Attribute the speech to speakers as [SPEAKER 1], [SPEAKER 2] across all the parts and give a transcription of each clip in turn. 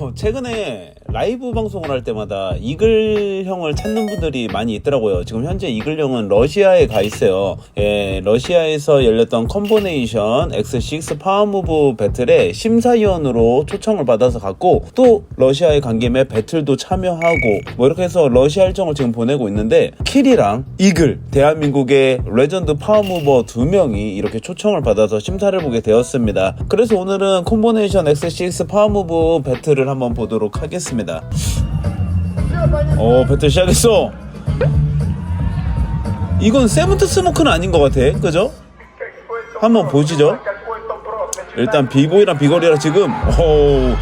[SPEAKER 1] 어, 최근에 라이브 방송을 할 때마다 이글형을 찾는 분들이 많이 있더라고요. 지금 현재 이글형은 러시아에 가 있어요. 예, 러시아에서 열렸던 컨보네이션 X6 파워무브 배틀에 심사위원으로 초청을 받아서 갔고 또 러시아에 간 김에 배틀도 참여하고 뭐 이렇게 해서 러시아 일정을 지금 보내고 있는데 킬이랑 이글 대한민국의 레전드 파워무버 두 명이 이렇게 초청을 받아서 심사를 보게 되었습니다. 그래서 오늘은 콤보네이션 X6 파워무브 배틀을 한번 보도록 하겠습니다. 어 배틀 시작했어. 이건 세븐트 스모크는 아닌 것 같아, 그죠? 한번 보시죠. 일단 비보이랑 비거리랑 지금 오,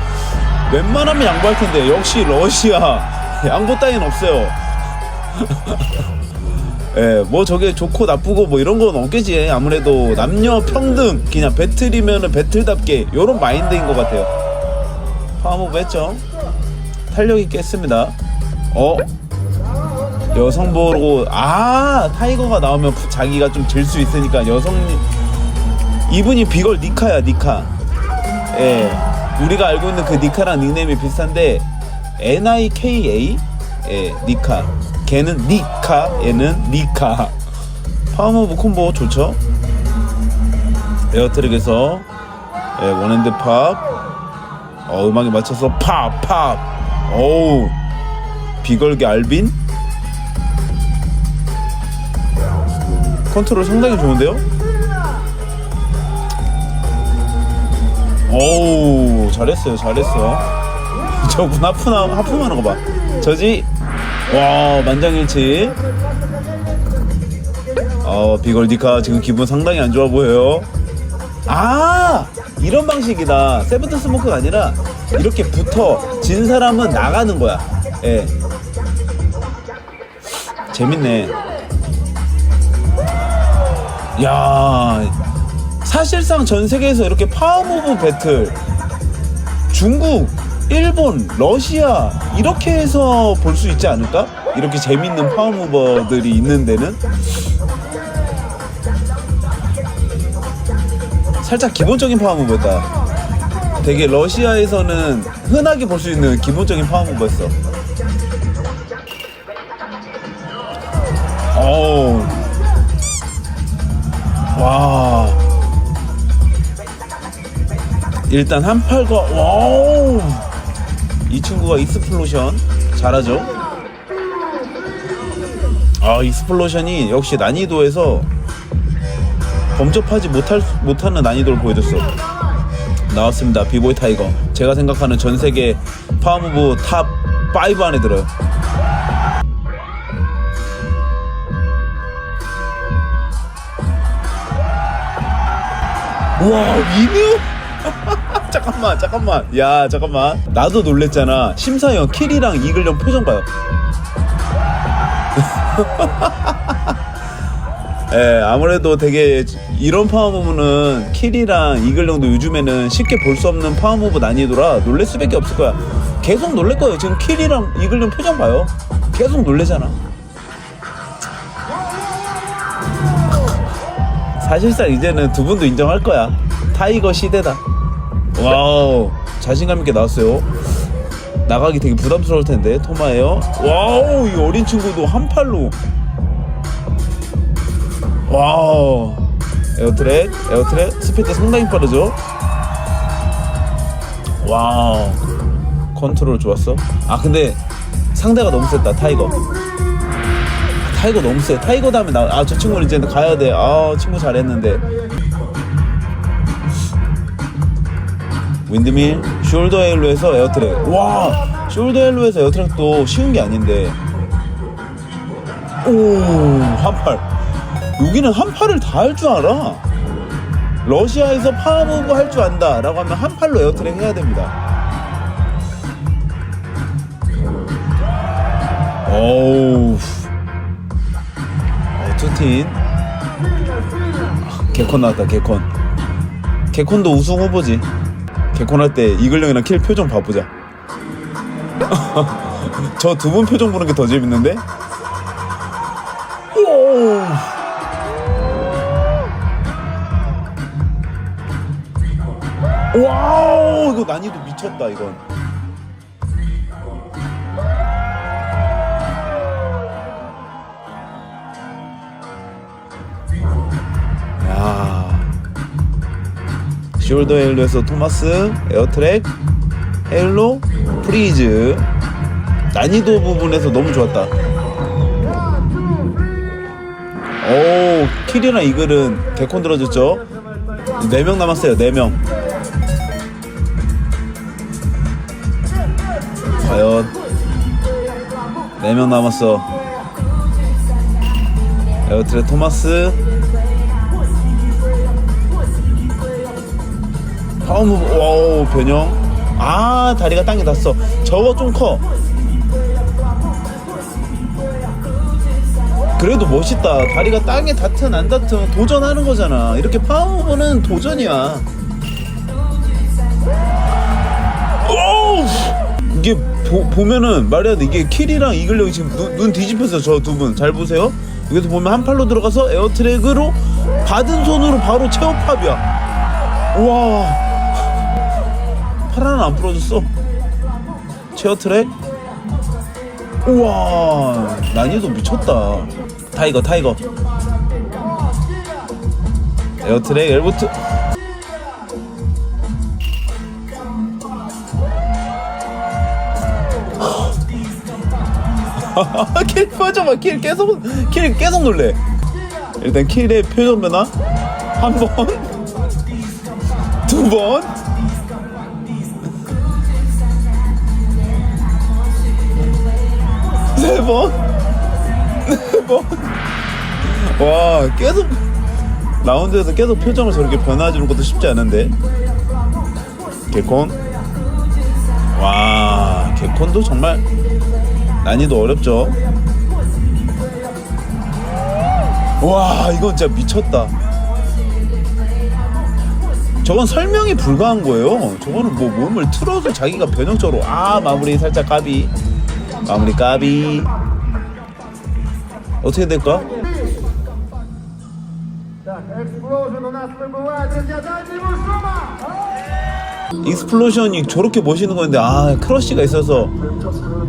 [SPEAKER 1] 웬만하면 양보할 텐데 역시 러시아 양보 따윈 없어요. 예, 뭐 저게 좋고 나쁘고 뭐 이런 건 없겠지. 아무래도 남녀 평등 그냥 배틀이면은 배틀답게 요런 마인드인 것 같아요. 파워무브 했죠. 탄력 있게 했습니다. 어? 여성 보고 아 타이거가 나오면 부- 자기가 좀 질 수 있으니까 여성 이분이 비걸 니카야 니카. 예, 우리가 알고 있는 그 니카랑 닉네임이 비슷한데 N I K A 예 니카. 걔는 니카 얘는 니카. 파워무브 콤보 좋죠? 에어트랙에서 예, 원핸드 팝. 어, 음악에 맞춰서 팝, 팝. 어우, 비걸기 알빈? 컨트롤 상당히 좋은데요? 어우, 잘했어요, 잘했어. 저분 하프나, 하프하는 거 봐. 저지? 와, 만장일치. 어, 비걸디카 지금 기분 상당히 안 좋아 보여요. 아 이런 방식이다 세븐트 스모크가 아니라 이렇게 붙어 진 사람은 나가는 거야. 예. 재밌네. 야 사실상 전 세계에서 이렇게 파워 무브 배틀 중국 일본 러시아 이렇게 해서 볼 수 있지 않을까? 이렇게 재밌는 파워 무버들이 있는 데는? 살짝 기본적인 파워 무브였다. 되게 러시아에서는 흔하게 볼 수 있는 기본적인 파워무브였어. 어우. 와. 일단 한 팔과 와우. 이 친구가 익스플로션 잘하죠. 아, 익스플로션이 역시 난이도에서 범접하지 못할 수- 못하는 난이도를 보여줬어. 나왔습니다. 비보이 타이거. 제가 생각하는 전 세계 파워무브 탑 5 안에 들어요. 우와 미뉴? 잠깐만 잠깐만 야 잠깐만 나도 놀랬잖아 심사위원 킬이랑 이글령 표정 봐요 예, 아무래도 되게 이런 파워무브는 킬이랑 이글령도 요즘에는 쉽게 볼 수 없는 파워무브 난이도라 놀랄 수밖에 없을 거야. 계속 놀랄 거예요. 지금 킬이랑 이글령 표정 봐요. 계속 놀래잖아. 사실상 이제는 두 분도 인정할 거야. 타이거 시대다. 와우, 자신감 있게 나왔어요. 나가기 되게 부담스러울 텐데 토마예요. 와우, 이 어린 친구도 한 팔로. 와우. 에어트랙 에어트랙 스피드 상당히 빠르죠? 와우. 컨트롤 좋았어? 아 근데 상대가 너무 셌다 타이거. 아, 타이거 너무 세. 타이거 다음에 나아 저 친구는 이제 가야 돼아 친구 잘했는데. 윈드밀 숄더 헬로에서 에어트랙 와 숄더 헬로에서 에어트랙도 쉬운 게 아닌데. 오 한팔 여기는 한 팔을 다 할 줄 알아. 러시아에서 파워무브 할 줄 안다 라고 하면 한 팔로 에어트랙 해야 됩니다. 어우. 어, 투틴. 아, 개콘 나왔다, 개콘. 개콘도 우승 후보지. 개콘 할 때 이글령이랑 킬 표정 봐보자. 저 두 분 표정 보는 게 더 재밌는데? 와우 이거 난이도 미쳤다 이건. 야. 숄더 헬로에서 토마스 에어트랙 헬로 프리즈. 난이도 부분에서 너무 좋았다. 오 킬이나 이글은 개콘 들어줬죠? 4명 남았어요 4명. 과연 4명 남았어. 에어트랙 토마스. 파워무브 와우 변형. 아 다리가 땅에 닿았어. 저거 좀커. 그래도 멋있다. 다리가 땅에 닿든 안 닿든 도전하는 거잖아. 이렇게 파워무브는 도전이야. 오우 이게 보, 보면은 말이야 이게 킬이랑 이글령이 지금 눈, 눈 뒤집혔어 저두 분. 잘 보세요. 여기서 보면 한 팔로 들어가서 에어트랙으로 받은 손으로 바로 체어팝이야. 우와. 팔 하나 안 부러졌어. 체어 트랙? 우와. 난이도 미쳤다. 타이거 타이거. 에어 트랙 엘보트 킬 표정 봐킬 계속 킬 계속 놀래 일단 킬의 표정 변화 한번두번 세 번, 네 번. 와, 계속 라운드에서 계속 표정을 저렇게 변화주는 것도 쉽지 않은데. 개콘. 와, 개콘도 정말 난이도 어렵죠? 와 이거 진짜 미쳤다 저건 설명이 불가한 거예요 저거는 뭐 몸을 틀어서 자기가 변형적으로 아 마무리 살짝 까비 마무리 까비 어떻게 될까? 익스플로션이 저렇게 멋있는 건데 아 크러쉬가 있어서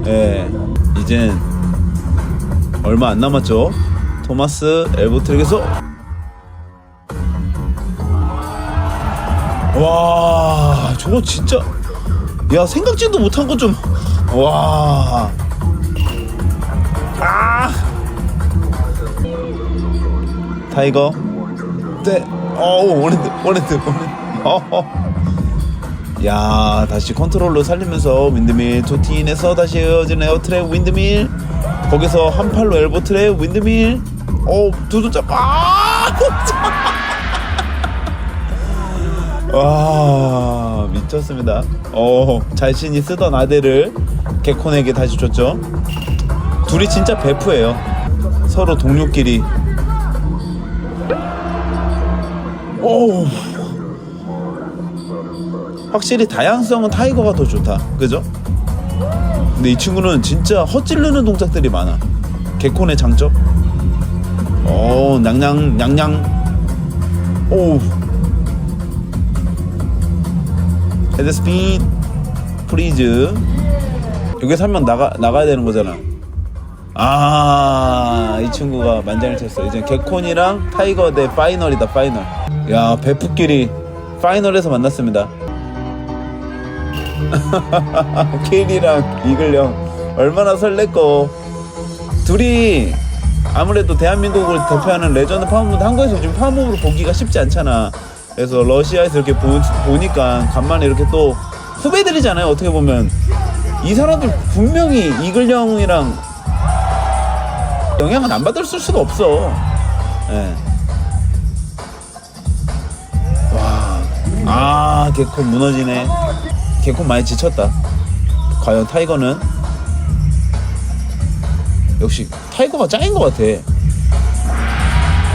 [SPEAKER 1] 예. 이젠 얼마 안 남았죠? 토마스 엘보트랙에서 와 저거 진짜. 야 생각지도 못한 거좀와. 아. 타이거. 네. 어우 원핸드 원핸드 원핸드. 어허 야 다시 컨트롤로 살리면서 윈드밀 투틴에서 다시 이어지는 에어트랙 윈드밀. 거기서 한 팔로 엘보 트랙 윈드밀. 어 두두짜 아 와 미쳤습니다. 어 자신이 쓰던 아대를 개콘에게 다시 줬죠. 둘이 진짜 베프예요. 서로 동료끼리. 오우 확실히 다양성은 타이거가 더 좋다. 그죠? 근데 이 친구는 진짜 헛질르는 동작들이 많아. 개콘의 장점. 오, 냥냥, 냥냥. 오. 헤드스핀. 프리즈. 여기서 한 명 나가, 나가야 되는 거잖아. 아, 이 친구가 만장을 쳤어. 이제 개콘이랑 타이거 대 파이널이다, 파이널. 야, 베프끼리 파이널에서 만났습니다. 케일이랑 이글령 얼마나 설렜고. 둘이 아무래도 대한민국을 대표하는 레전드 파워무드 한국에서 지금 파워무브로 보기가 쉽지 않잖아. 그래서 러시아에서 이렇게 보, 보니까 간만에 이렇게 또 후배들이잖아요 어떻게 보면. 이 사람들 분명히 이글령이랑 영향은 안 받을 수가 없어. 예. 와, 아 개콘 무너지네 개콘 많이 지쳤다. 과연 타이거는 역시 타이거가 짱인 것 같아.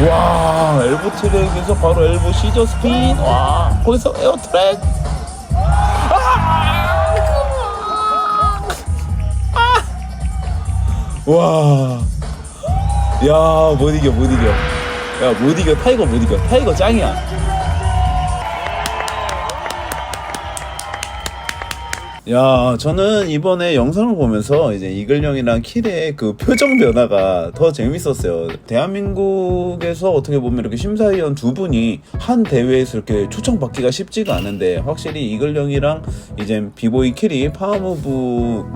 [SPEAKER 1] 와 엘보 트랙에서 바로 엘보 시저 스핀. 와 거기서 에어 트랙. 아! 와. 야, 못 이겨, 못 이겨. 야, 못 이겨. 타이거 못 이겨. 타이거 짱이야. 야, 저는 이번에 영상을 보면서 이제 이글령이랑 킬의 그 표정 변화가 더 재밌었어요. 대한민국에서 어떻게 보면 이렇게 심사위원 두 분이 한 대회에서 이렇게 초청받기가 쉽지가 않은데 확실히 이글령이랑 이제 비보이 킬이 파워무브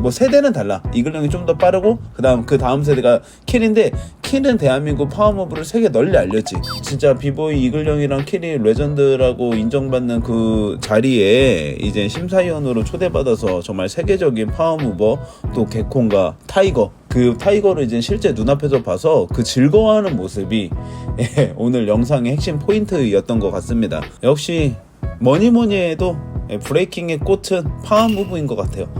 [SPEAKER 1] 뭐 세대는 달라. 이글령이 좀 더 빠르고 그다음 그 다음 세대가 킬인데 킬은 대한민국 파워무브를 세계 널리 알렸지. 진짜 비보이 이글령이랑 킬이 레전드라고 인정받는 그 자리에 이제 심사위원으로 초대받아서 정말 세계적인 파워무버 또 개콘과 타이거 그 타이거를 이제 실제 눈앞에서 봐서 그 즐거워하는 모습이 예, 오늘 영상의 핵심 포인트였던 것 같습니다. 역시 뭐니 뭐니 해도 예, 브레이킹의 꽃은 파워무브인 것 같아요.